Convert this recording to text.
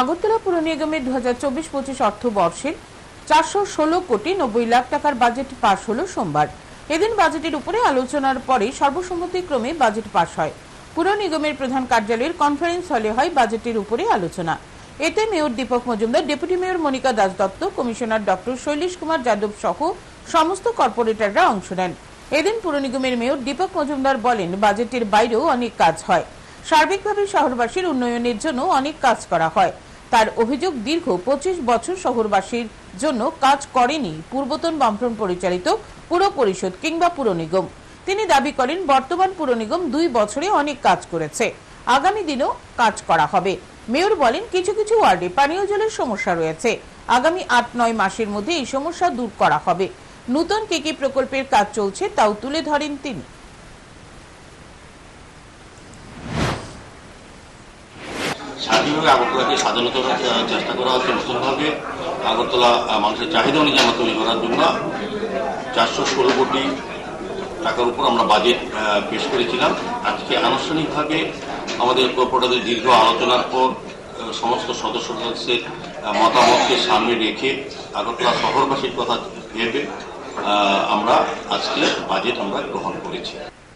আগরতলা পুর নিগমের দু হাজার চব্বিশ পঁচিশ অর্থ বর্ষের চারশো ষোলো কোটি নব্বই লাখ টাকার বাজেট পাশ হলো সোমবার। এদিন বাজেটের উপরে আলোচনার পরে সর্বসম্মতিক্রমে বাজেট পাশ হয়। পুর নিগমের প্রধান কার্যালয়ের কনফারেন্স হলে হয় বাজেটের উপরে আলোচনা। এতে mayor Dipak Majumdar deputy mayor Monika Das Dutta, commissioner doctor Shailesh Kumar Yadav সহ সমস্ত কর্পোরেটররা অংশ নেন। এদিন পুর নিগমের মেয়র দীপক মজুমদার বলেন, বাজেটের বাইরেও অনেক কাজ হয়। সার্বিকভাবে শহরবাসীর উন্নয়নের জন্য অনেক কাজ করা হয়। তার অভিযোগ দীর্ঘ পঁচিশ বছর শহরবাসীর জন্য কাজ করেনি পূর্বতন বামফ্রন্ট পরিচালিত পুর পরিষদ কিংবা পুর নিগম। তিনি দাবি করেন, বর্তমান পুর নিগম দুই বছরে অনেক কাজ করেছে। আগামী দিনেও কাজ করা হবে। মেয়র বলেন, কিছু কিছু ওয়ার্ডে পানীয় জলের সমস্যা রয়েছে। আগামী আট নয় মাসের মধ্যে এই সমস্যা দূর করা হবে। নূতন কি কি প্রকল্পের কাজ চলছে তাও তুলে ধরেন তিনি। সার্বিকভাবে আগরতলাকে সাজানো করার চেষ্টা করা হচ্ছে। নতুনভাবে আগরতলা মানুষের চাহিদা অনুযায়ী আমরা তৈরি করার জন্য চারশো ষোলো কোটি টাকার উপর আমরা বাজেট পেশ করেছিলাম। আজকে আনুষ্ঠানিকভাবে আমাদের কর্পোরেটরদের দীর্ঘ আলোচনার পর সমস্ত সদস্য সদস্যের মতামতকে সামনে রেখে আগরতলা শহরবাসীর কথা ভেবে আমরা আজকে বাজেট আমরা গ্রহণ করেছি।